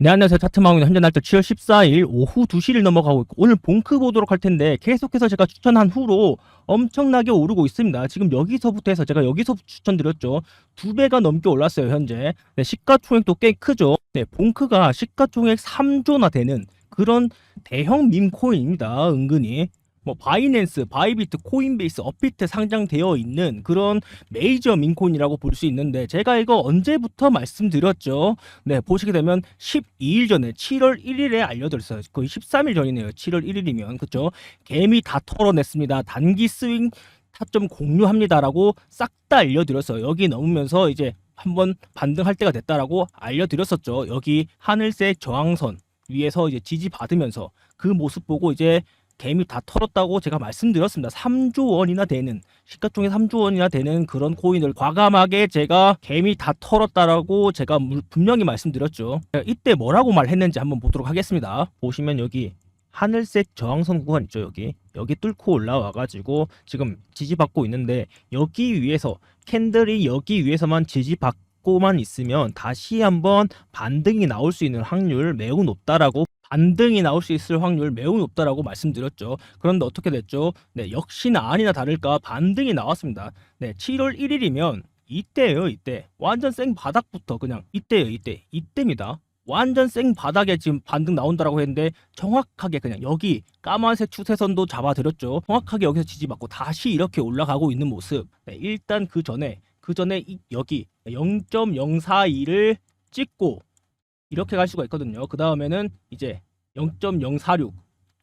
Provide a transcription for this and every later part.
네, 안녕하세요. 차트망은 현재 날짜 7월 14일 오후 2시를 넘어가고 있고 오늘 봉크 보도록 할 텐데 계속해서 제가 추천한 후로 엄청나게 오르고 있습니다. 지금 여기서부터 해서 제가 여기서 추천드렸죠. 두 배가 넘게 올랐어요, 현재. 네, 시가총액도 꽤 크죠. 네, 봉크가 시가총액 3조나 되는 그런 대형 밈코인입니다. 은근히. 뭐 바이낸스, 바이비트, 코인베이스, 업비트 상장되어 있는 그런 메이저 민코인이라고 볼 수 있는데 제가 이거 언제부터 말씀드렸죠. 네, 보시게 되면 12일 전에 7월 1일에 알려드렸어요. 거의 13일 전이네요. 7월 1일이면 그죠? 개미 다 털어냈습니다. 단기 스윙 타점 공유합니다라고 싹 다 알려드렸어요. 여기 넘으면서 이제 한번 반등할 때가 됐다라고 알려드렸었죠. 여기 하늘색 저항선 위에서 이제 지지 받으면서 그 모습 보고 이제 개미 다 털었다고 제가 말씀드렸습니다. 3조 원이나 되는 시가총액 3조 원이나 되는 그런 코인을 과감하게 제가 개미 다 털었다라고 제가 물- 분명히 말씀드렸죠. 이때 뭐라고 말했는지 한번 보도록 하겠습니다. 보시면 여기 하늘색 저항선 구간 있죠 여기 여기 뚫고 올라와 가지고 지금 지지받고 있는데 여기 위에서 캔들이 여기 위에서만 지지받고만 있으면 다시 한번 반등이 나올 수 있는 확률 매우 높다라고 반등이 나올 수 있을 확률 매우 높다라고 말씀드렸죠. 그런데 어떻게 됐죠? 네, 역시나 아니나 다를까 반등이 나왔습니다. 네, 7월 1일이면 이때예요, 이때. 완전 생 바닥부터 그냥 이때예요, 이때. 이때입니다. 완전 생 바닥에 지금 반등 나온다라고 했는데 정확하게 그냥 여기 까만색 추세선도 잡아드렸죠. 정확하게 여기서 지지받고 다시 이렇게 올라가고 있는 모습. 네, 일단 그 전에 그 전에 이- 여기 0.042를 찍고 이렇게 갈 수가 있거든요. 그 다음에는 이제 0.046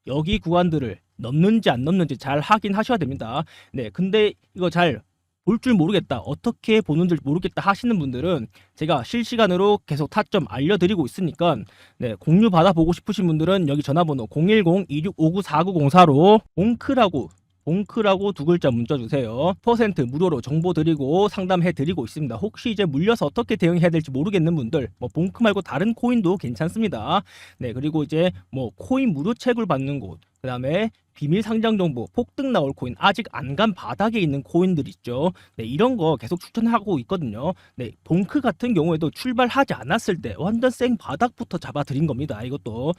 여기 구간들을 넘는지 안 넘는지 잘 확인하셔야 됩니다. 네, 근데 이거 잘 볼 줄 모르겠다, 어떻게 보는 줄 모르겠다 하시는 분들은 제가 실시간으로 계속 타점 알려드리고 있으니까 네, 공유 받아보고 싶으신 분들은 여기 전화번호 010-2659-4904로 옹크라고 옹크라고 두 글자 문자 주세요. 퍼센트 무료로 정보 드리고 상담해 드리고 있습니다. 혹시 이제 물려서 어떻게 대응해야 될지 모르겠는 분들, 뭐 봉크 말고 다른 코인도 괜찮습니다. 네, 그리고 이제 뭐 코인 무료 채굴 받는 곳, 그 다음에 비밀 상장 정보, 폭등 나올 코인, 아직 안 간 바닥에 있는 코인들 있죠. 네, 이런 거 계속 추천하고 있거든요. 네, 봉크 같은 경우에도 출발하지 않았을 때 완전 생 바닥부터 잡아 드린 겁니다. 이것도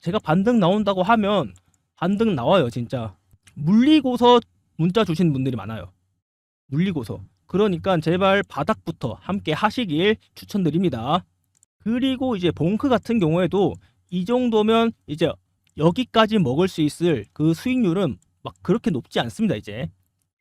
제가 반등 나온다고 하면 반등 나와요, 진짜. 물리고서 문자 주신 분들이 많아요. 물리고서. 그러니까 제발 바닥부터 함께 하시길 추천드립니다. 그리고 이제 봉크 같은 경우에도 이 정도면 이제 여기까지 먹을 수 있을 그 수익률은 막 그렇게 높지 않습니다, 이제.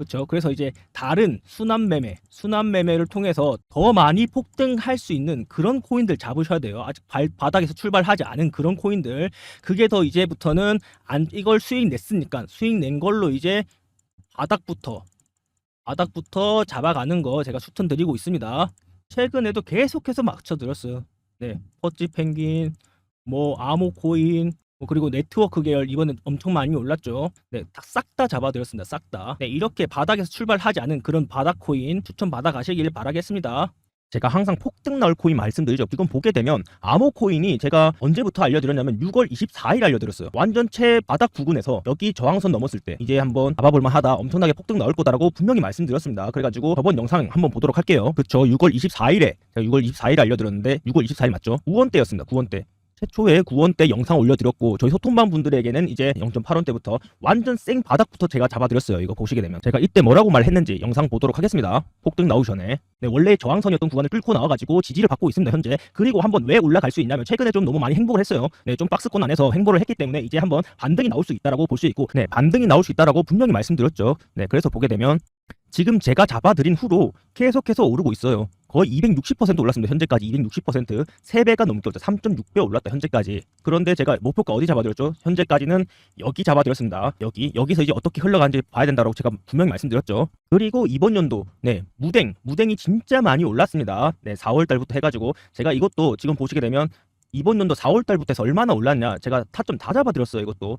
그렇죠. 그래서 이제 다른 순환 매매, 순환 매매를 통해서 더 많이 폭등할 수 있는 그런 코인들 잡으셔야 돼요. 아직 발, 바닥에서 출발하지 않은 그런 코인들. 그게 더 이제부터는 안 이걸 수익 냈으니까 수익 낸 걸로 이제 바닥부터 바닥부터 잡아가는 거 제가 추천 드리고 있습니다. 최근에도 계속해서 맞춰 드렸어요. 네, 퍼지 펭귄, 뭐 아모 코인, 뭐 그리고 네트워크 계열 이번엔 엄청 많이 올랐죠. 네, 싹 다 잡아드렸습니다. 싹 다. 네, 이렇게 바닥에서 출발하지 않은 그런 바닥 코인 추천 받아 가시길 바라겠습니다. 제가 항상 폭등 나올 코인 말씀드리죠. 지금 보게 되면 아모 코인이 제가 언제부터 알려드렸냐면 6월 24일 알려드렸어요. 완전 최바닥 부근에서 여기 저항선 넘었을 때 이제 한번 잡아볼만 하다 엄청나게 폭등 나올 거다라고 분명히 말씀드렸습니다. 그래가지고 저번 영상 한번 보도록 할게요. 그쵸 6월 24일에 제가 6월 24일 알려드렸는데 6월 24일 맞죠? 9원대였습니다. 9원대. 최초에 9원 대 영상 올려드렸고 저희 소통방 분들에게는 이제 0.8원 대부터 완전 생 바닥부터 제가 잡아드렸어요. 이거 보시게 되면 제가 이때 뭐라고 말했는지 영상 보도록 하겠습니다. 폭등 나오기 전에 네, 원래 저항선이었던 구간을 뚫고 나와가지고 지지를 받고 있습니다 현재. 그리고 한번 왜 올라갈 수 있냐면 최근에 좀 너무 많이 행보를 했어요. 네, 좀 박스권 안에서 행보를 했기 때문에 이제 한번 반등이 나올 수 있다라고 볼 수 있고, 네, 반등이 나올 수 있다라고 분명히 말씀드렸죠. 네, 그래서 보게 되면 지금 제가 잡아드린 후로 계속해서 오르고 있어요. 거의 260% 올랐습니다. 현재까지 260% 3배가 넘게 올랐죠. 3.6배 올랐다 현재까지. 그런데 제가 목표가 어디 잡아드렸죠? 현재까지는 여기 잡아드렸습니다. 여기 여기서 이제 어떻게 흘러가는지 봐야 된다고 제가 분명히 말씀드렸죠. 그리고 이번 연도 네 무댕 무댕이 진짜 많이 올랐습니다. 네 4월 달부터 해가지고 제가 이것도 지금 보시게 되면 이번 연도 4월 달부터 해서 얼마나 올랐냐 제가 타점 다 잡아드렸어요. 이것도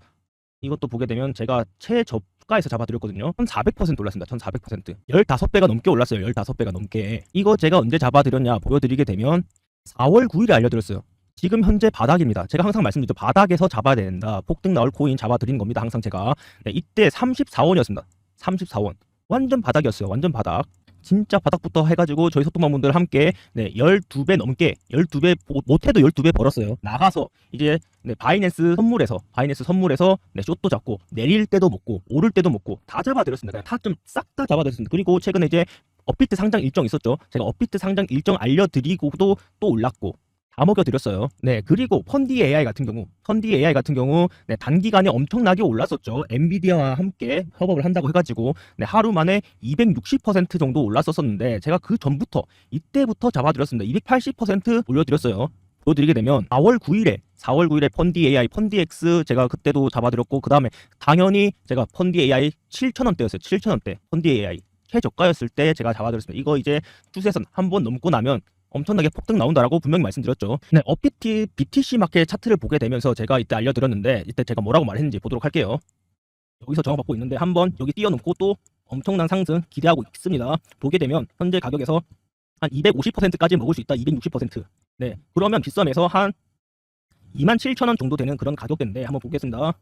이것도 보게 되면 제가 최저 가에서 잡아드렸거든요. 1400% 올랐습니다. 1400%. 15배가 넘게 올랐어요. 15배가 넘게. 이거 제가 언제 잡아드렸냐 보여드리게 되면 4월 9일에 알려드렸어요. 지금 현재 바닥입니다. 제가 항상 말씀드렸죠. 바닥에서 잡아야 된다. 폭등 나올 코인 잡아드린 겁니다. 항상 제가. 네, 이때 34원이었습니다. 34원. 완전 바닥이었어요. 완전 바닥. 진짜 바닥부터 해가지고 저희 소통방분들 함께 네 12배 넘게 12배 못해도 12배 벌었어요. 나가서 이제 네, 바이낸스 선물에서 바이낸스 선물에서 네, 숏도 잡고 내릴 때도 먹고 오를 때도 먹고 다 잡아드렸습니다. 그냥 타점 싹다 잡아드렸습니다. 그리고 최근에 이제 업비트 상장 일정 있었죠. 제가 업비트 상장 일정 알려드리고도 또 올랐고 다 먹여드렸어요. 네, 그리고 펀디 AI 같은 경우, 펀디 AI 같은 경우, 네, 단기간에 엄청나게 올랐었죠. 엔비디아와 함께 협업을 한다고 해가지고, 네, 하루 만에 260% 정도 올랐었었는데, 제가 그 전부터, 이때부터 잡아드렸습니다. 280% 올려드렸어요. 보여드리게 되면 4월 9일에 4월 9일에 펀디 AI, 펀디 X 제가 그때도 잡아드렸고 그 다음에 당연히 제가 펀디 AI 7,000원대였어요. 7,000원대 펀디 AI 최저가였을 때 제가 잡아드렸습니다. 이거 이제 추세선 한 번 넘고 나면 엄청나게 폭등 나온다라고 분명히 말씀드렸죠. 네, 업비티 BTC 마켓 차트를 보게 되면서 제가 이때 알려드렸는데 이때 제가 뭐라고 말했는지 보도록 할게요. 여기서 정확받고 있는데 한번 여기 뛰어넘고 또 엄청난 상승 기대하고 있습니다. 보게 되면 현재 가격에서 한 250%까지 먹을 수 있다. 260%. 네, 그러면 빗썸에서 한 27,000원 정도 되는 그런 가격대인데 한번 보겠습니다.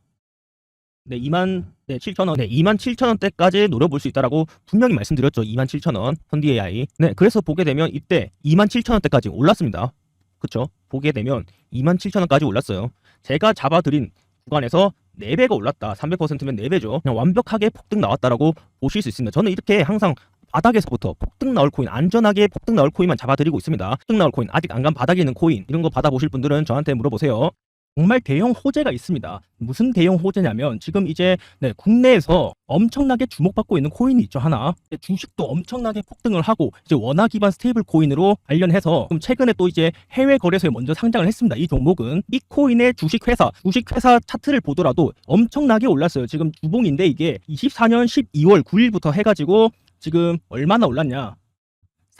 네, 2만 네, 7,000원. 네, 2만 7,000원대까지 노려볼 수 있다라고 분명히 말씀드렸죠. 2만 7,000원. 펀디 AI. 네, 그래서 보게 되면 이때 2만 7,000원대까지 올랐습니다. 그쵸? 보게 되면 2만 7,000원까지 올랐어요. 제가 잡아드린 구간에서 4배가 올랐다. 300%면 4배죠. 그냥 완벽하게 폭등 나왔다라고 보실 수 있습니다. 저는 이렇게 항상 바닥에서부터 폭등 나올 코인, 안전하게 폭등 나올 코인만 잡아드리고 있습니다. 폭등 나올 코인, 아직 안 간 바닥에 있는 코인, 이런 거 받아보실 분들은 저한테 물어보세요. 정말 대형 호재가 있습니다. 무슨 대형 호재냐면 지금 이제 네, 국내에서 엄청나게 주목받고 있는 코인이 있죠 하나. 네, 주식도 엄청나게 폭등을 하고 이제 원화 기반 스테이블 코인으로 관련해서 그럼 최근에 또 이제 해외 거래소에 먼저 상장을 했습니다. 이 종목은 이 코인의 주식 회사, 주식 회사 차트를 보더라도 엄청나게 올랐어요. 지금 주봉인데 이게 24년 12월 9일부터 해가지고 지금 얼마나 올랐냐?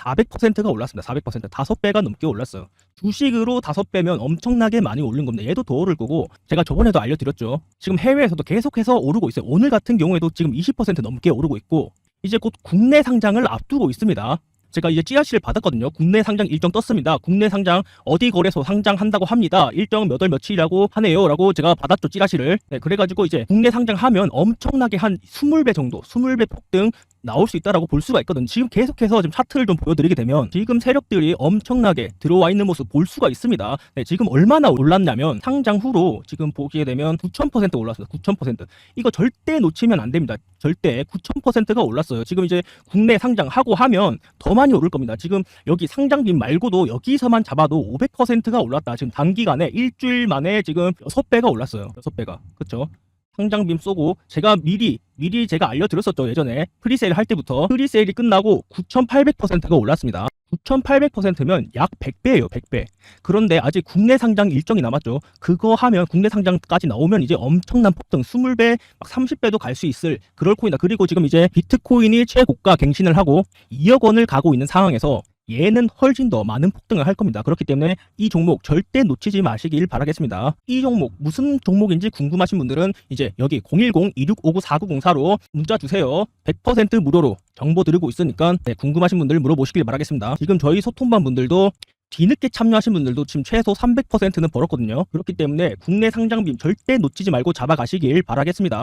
400%가 올랐습니다. 400% 다섯 배가 넘게 올랐어요. 주식으로 다섯 배면 엄청나게 많이 오른 겁니다. 얘도 더 오를 거고 제가 저번에도 알려드렸죠. 지금 해외에서도 계속해서 오르고 있어요. 오늘 같은 경우에도 지금 20% 넘게 오르고 있고 이제 곧 국내 상장을 앞두고 있습니다. 제가 이제 찌라시를 받았거든요. 국내 상장 일정 떴습니다. 국내 상장 어디 거래소 상장한다고 합니다. 일정 몇월 며칠이라고 하네요 라고 제가 받았죠 찌라시를. 네, 그래가지고 이제 국내 상장하면 엄청나게 한 20배 정도, 20배 폭등 나올 수 있다라고 볼 수가 있거든요. 지금 계속해서 지금 차트를 좀 보여드리게 되면 지금 세력들이 엄청나게 들어와 있는 모습 볼 수가 있습니다. 네, 지금 얼마나 올랐냐면 상장 후로 지금 보게 되면 9,000% 올랐습니다. 9,000%. 이거 절대 놓치면 안 됩니다. 절대 9,000%가 올랐어요. 지금 이제 국내 상장하고 하면 더 많이 오를 겁니다. 지금 여기 상장빈 말고도 여기서만 잡아도 500%가 올랐다. 지금 단기간에 일주일 만에 지금 6배가 올랐어요. 6배가. 그렇죠? 상장빔 쏘고 제가 미리 미리 제가 알려드렸었죠 예전에. 프리세일 할 때부터. 프리세일이 끝나고 9,800%가 올랐습니다. 9,800%면 약 100배예요 100배. 그런데 아직 국내 상장 일정이 남았죠. 그거 하면 국내 상장까지 나오면 이제 엄청난 폭등. 20배 막 30배도 갈 수 있을 그럴 코인이다. 그리고 지금 이제 비트코인이 최고가 갱신을 하고 2억 원을 가고 있는 상황에서 얘는 훨씬 더 많은 폭등을 할 겁니다. 그렇기 때문에 이 종목 절대 놓치지 마시길 바라겠습니다. 이 종목 무슨 종목인지 궁금하신 분들은 이제 여기 010-2659-4904로 문자 주세요. 100% 무료로 정보 드리고 있으니까 네, 궁금하신 분들 물어보시길 바라겠습니다. 지금 저희 소통반 분들도 뒤늦게 참여하신 분들도 지금 최소 300%는 벌었거든요. 그렇기 때문에 국내 상장빔 절대 놓치지 말고 잡아가시길 바라겠습니다.